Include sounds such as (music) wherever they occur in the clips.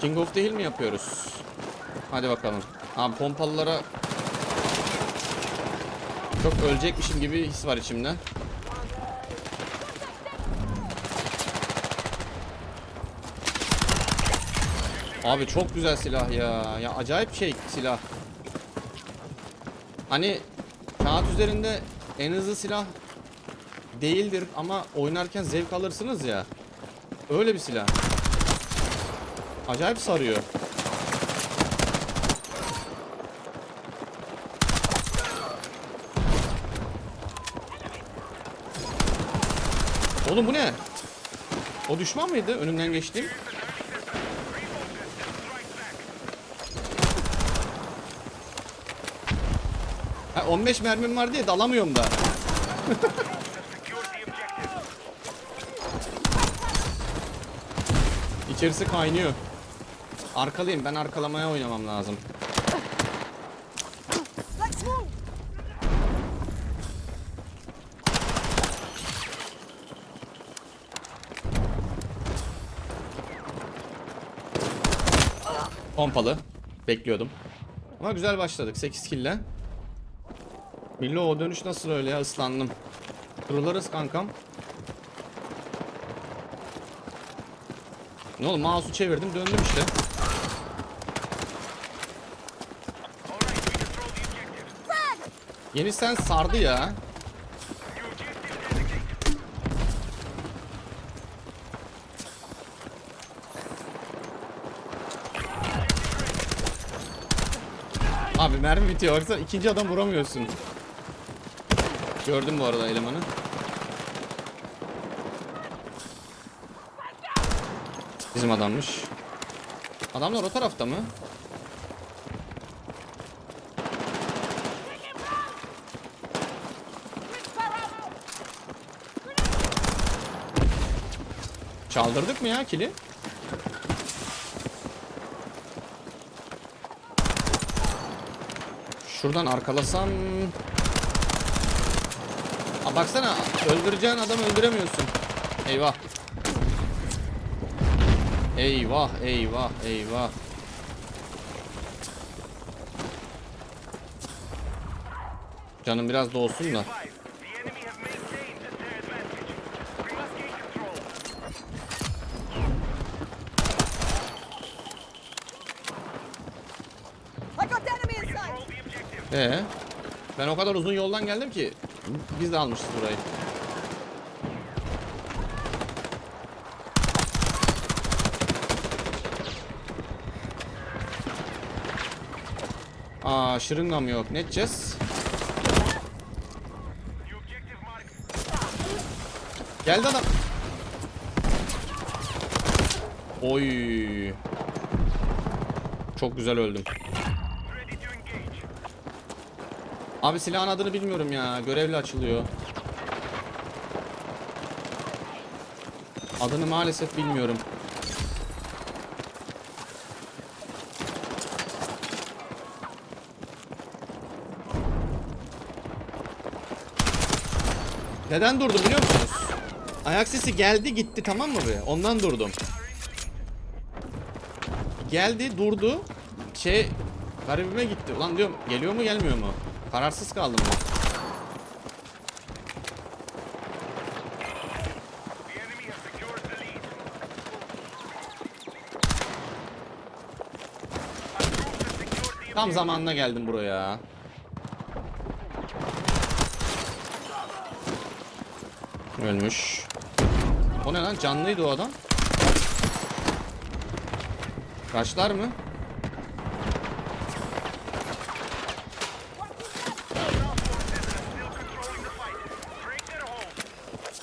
King of the Hill mi yapıyoruz? Hadi bakalım. Abi pompalılara çok ölecekmişim gibi his var içimde. Abi çok güzel silah ya. Ya acayip şey silah. Hani kağıt üzerinde en hızlı silah değildir ama oynarken zevk alırsınız ya. Öyle bir silah. Acayip sarıyor. Oğlum bu ne? O düşman mıydı? Önümden geçtiğim. Ha, 15 mermim var diye dalamıyorum da. (laughs) İçerisi kaynıyor. Arkalıyım. Ben arkalamaya oynamam lazım. Pompalı. Bekliyordum. Ama güzel başladık. 8 kill'le. Milli o dönüş nasıl öyle ya? Islandım. Kırılırız kankam. Ne oldu? Mouse'u çevirdim döndüm işte. Yeni sen sardı ya. Abi mermi bitiyor. Baksana ikinci adam vuramıyorsun. Gördüm bu arada elemanı. Bizim adammış. Adamlar o tarafta mı? Çaldırdık mı ya kili? Şuradan arkalasam... Aa, baksana öldüreceğin adamı öldüremiyorsun. Eyvah. Eyvah eyvah eyvah. Canım biraz da olsun da. Ee, ben o kadar uzun yoldan geldim ki biz de almışız burayı. Aa, şırıngam yok. Ne edeceğiz? Geldi adam. Oy. Çok güzel öldüm. Abi silahın adını bilmiyorum ya. Görevli açılıyor. Adını maalesef bilmiyorum. Neden durdum biliyor musunuz? Ayak sesi geldi gitti tamam mı be? Ondan durdum. Geldi durdu. Şey garibime gitti. Ulan diyorum geliyor mu gelmiyor mu? Kararsız kaldım ben. Tam zamanına geldim buraya. Ölmüş. O ne lan? Canlıydı o adam. Kaçlar mı?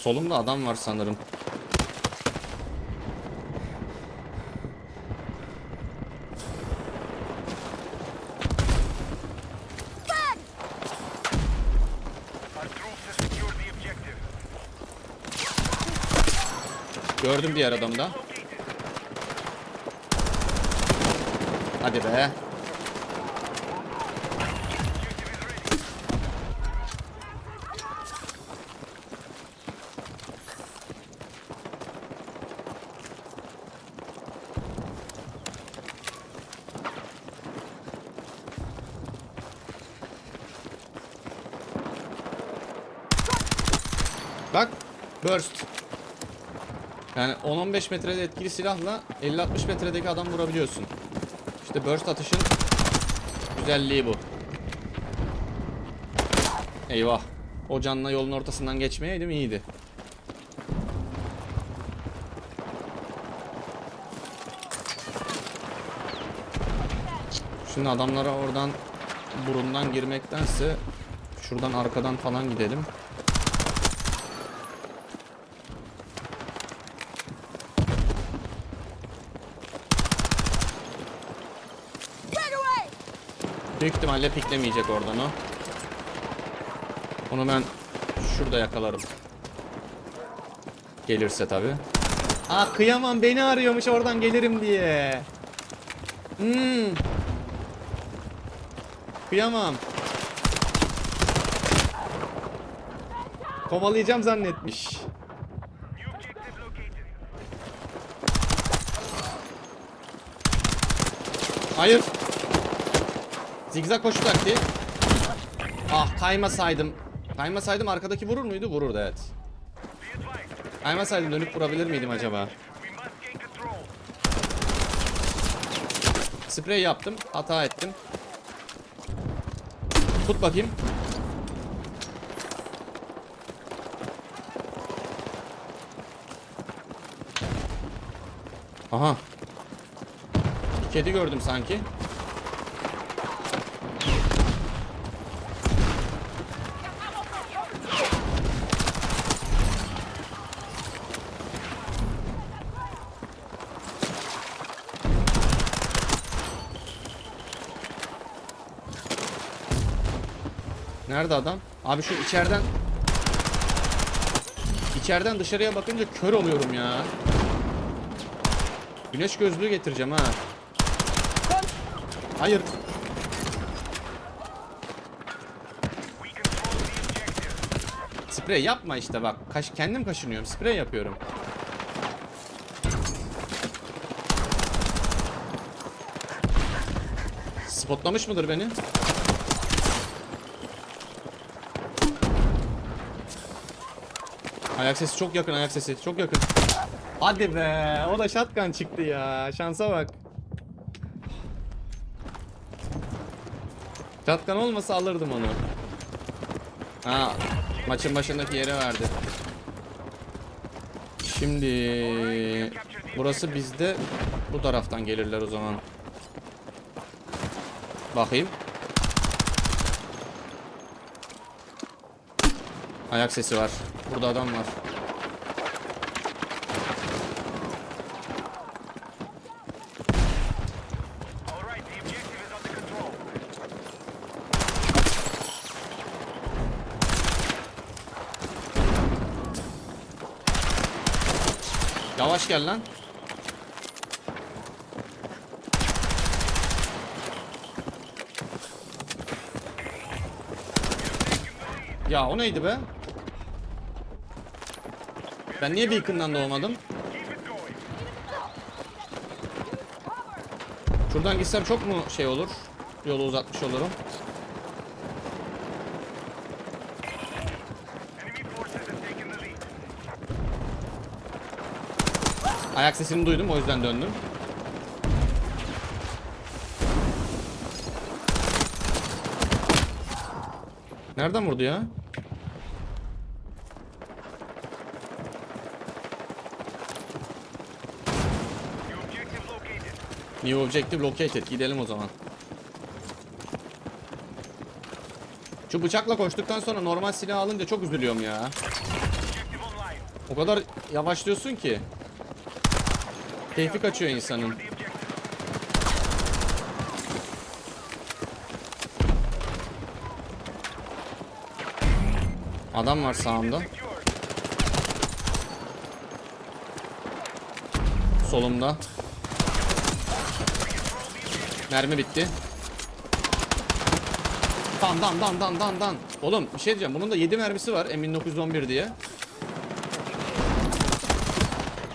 Solumda adam var sanırım. Gördüm diğer adamı da. Hadi be. Burst. Yani 10-15 metrede etkili silahla 50-60 metredeki adam vurabiliyorsun. İşte burst atışın güzelliği bu. Eyvah. O canla yolun ortasından geçmeyeydim iyiydi. Şimdi adamlara oradan burundan girmektense şuradan arkadan falan gidelim. Büyük ihtimalle piklemeyecek oradan o. Onu ben şurada yakalarım. Gelirse tabi. Aa kıyamam beni arıyormuş oradan gelirim diye. Hmm. Kıyamam. Kovalayacağım zannetmiş. Hayır. Zigzag koşu taktiği. Ah kaymasaydım. Kaymasaydım arkadaki vurur muydu? Vururdu evet. Kaymasaydım dönüp vurabilir miydim acaba? Sprey yaptım. Hata ettim. Tut bakayım. Aha. Kedi gördüm sanki. Nerede adam? Abi şu içeriden İçeriden dışarıya bakınca kör oluyorum ya. Güneş gözlüğü getireceğim ha. Hayır. Sprey yapma işte bak. Kaş kendim kaşınıyorum. Sprey yapıyorum. Spotlamış mıdır beni? Ayak sesi çok yakın ayak sesi çok yakın. Hadi be o da shotgun çıktı ya şansa bak. Shotgun olmasa alırdım onu. Ha, maçın başındaki yere verdi. Şimdi burası bizde. Bu taraftan gelirler o zaman. Bakayım. Ayak sesi var. Burada adam var. Yavaş gel lan. Ya o neydi be? Ben niye Beacon'dan doğmadım? Şuradan gitsem çok mu şey olur? Yolu uzatmış olurum. Ayak sesini duydum o yüzden döndüm. Nereden vurdu ya? New objective located. New objective located. Gidelim o zaman. Şu bıçakla koştuktan sonra normal silah alınca çok üzülüyorum ya. O kadar yavaşlıyorsun ki. Keyfi kaçıyor insanın. Adam var sağımda. Solumda. Mermi bitti. Dan dan dan dan dan dan. Oğlum bir şey diyeceğim. Bunun da 7 mermisi var M1911 diye.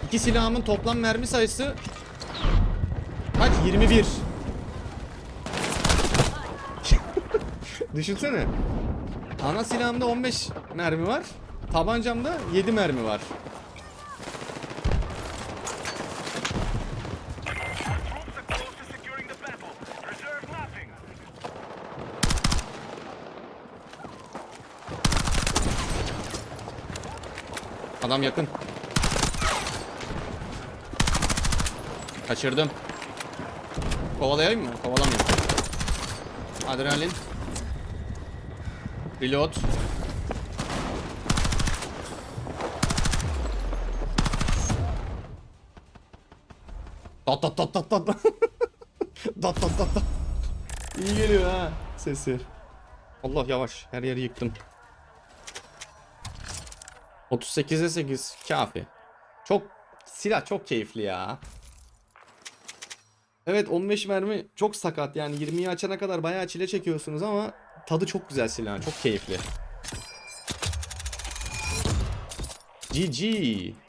İki silahımın toplam mermi sayısı kaç? 21. (laughs) Düşünsene. Ana silahımda 15 mermi var. Tabancamda 7 mermi var. Adam yakın. Kaçırdım. Kovalayayım mı? Kovalamayayım. Adrenalin. Reload. Tat tat tat tat tat. tat tat tat tat. İyi geliyor ha sesi. Allah yavaş her yeri yıktım. 38'e 8 kafi. Çok silah çok keyifli ya. Evet 15 mermi çok sakat yani 20'yi açana kadar bayağı çile çekiyorsunuz ama tadı çok güzel silahın çok keyifli. GG.